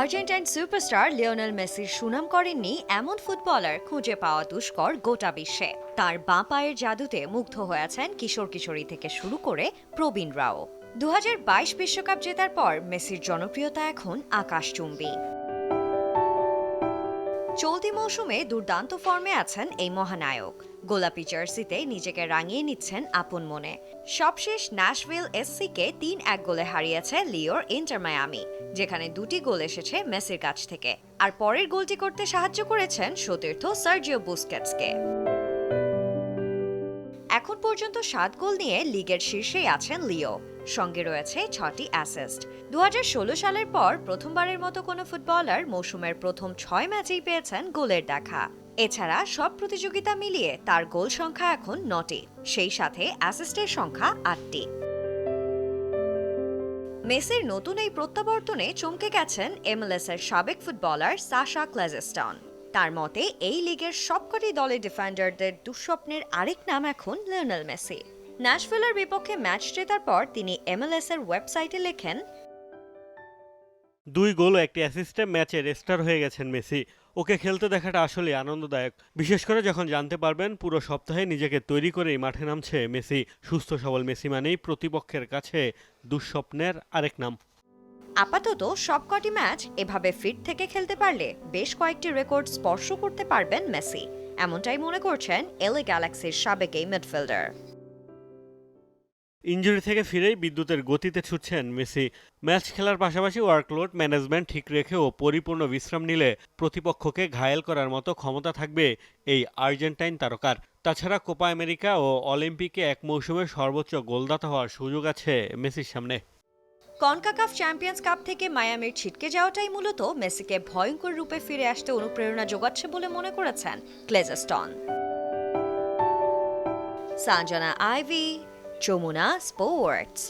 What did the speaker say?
Argentine superstar Lionel মেসির সুনাম করেননি এমন ফুটবলার খুঁজে পাওয়া দুষ্কর গোটা বিশ্বে। তার বাঁ পায়ের জাদুতে মুগ্ধ হয়েছেন কিশোর কিশোরী থেকে শুরু করে প্রবীণ প্রবীণরাও দু বিশ্বকাপ জেতার পর মেসির জনপ্রিয়তা এখন আকাশচুম্বী। চলতি মৌসুমে দুর্দান্ত ফর্মে আছেন এই মহানায়ক। গোলাপি জার্সিতে নিজেকে রাঙিয়ে নিচ্ছেন আপন মনে। সবশেষ ন্যাশভিল এসসিকে তিন এক গোলে হারিয়েছে লিওর ইন্টার মায়ামি, যেখানে দুটি গোল এসেছে মেসির কাছ থেকে। আর পরের গোলটি করতে সাহায্য করেছেন সতীর্থ সার্জিও বুস্কেটসকে। এখন পর্যন্ত সাত গোল নিয়ে লিগের শীর্ষেই আছেন লিও। সঙ্গে রয়েছে ছটি অ্যাসিস্ট দু হাজার ষোলো সালের পর প্রথমবারের মতো কোনো ফুটবলার মৌসুমের প্রথম ছয় ম্যাচেই পেয়েছেন গোলের দেখা। এছাড়া সব প্রতিযোগিতা মিলিয়ে তার গোল সংখ্যা এখন নটি। সেই সাথে অ্যাসিস্টের সংখ্যা আটটি। মেসির নতুন এই প্রত্যাবর্তনে চমকে গেছেন এমএলএস এর সাবেক ফুটবলার সাশা ক্লেজেস্টন। তার মতে, এই লিগের সবকটি দলের ডিফেন্ডারদের দুঃস্বপ্নের আরেক নাম এখন লিওনেল মেসি। ন্যাশভিলের বিপক্ষে ম্যাচ জেতার পর তিনি এমএলএস এর ওয়েবসাইটে লেখেন, দুই গোল, একটি অ্যাসিস্টে ম্যাচে রেস্টার হয়ে গেছেন মেসি। ওকে খেলতে দেখাটা আসলে আনন্দদায়ক। বিশেষ করে যখন জানতে পারবেন, পুরো সপ্তাহে নিজেকে তৈরি করেই মাঠে নামছে মেসি। সুস্থ সবল মেসি মানেই প্রতিপক্ষের কাছে দুঃস্বপ্নের আরেক নাম। আপাতত সবকটি ম্যাচ এভাবে ফিট থেকে খেলতে পারলে বেশ কয়েকটি রেকর্ড স্পর্শ করতে পারবেন মেসি, এমনটাই মনে করছেন এলে গ্যালাক্সির সাবেক এই মিডফিল্ডার। ইঞ্জুরি থেকে ফিরেই বিদ্যুতের গতিতে ছুটছেন মেসি। ম্যাচ খেলার পাশাপাশি ওয়ার্কলোড, ম্যানেজমেন্ট ঠিক রেখে ও পরিপূর্ণ বিশ্রাম নিলে প্রতিপক্ষকে ঘায়েল করার মতো ক্ষমতা থাকবে এই আর্জেন্টাইন তারকার। তাছাড়া কোপা আমেরিকা ও অলিম্পিকে এক মৌসুমে সর্বোচ্চ গোলদাতা হওয়ার সুযোগ আছে মেসির সামনে। কনকাকাফ চ্যাম্পিয়ন্স কাপ থেকে মায়ামির ছিটকে যাওয়াটাই মূলত মেসিকে ভয়ঙ্কর রূপে ফিরে আসতে অনুপ্রেরণা যোগাচ্ছে বলে মনে করেছেন ক্লেজাস্টন। সাঞ্জনা আইভি, যমুনা স্পোর্টস।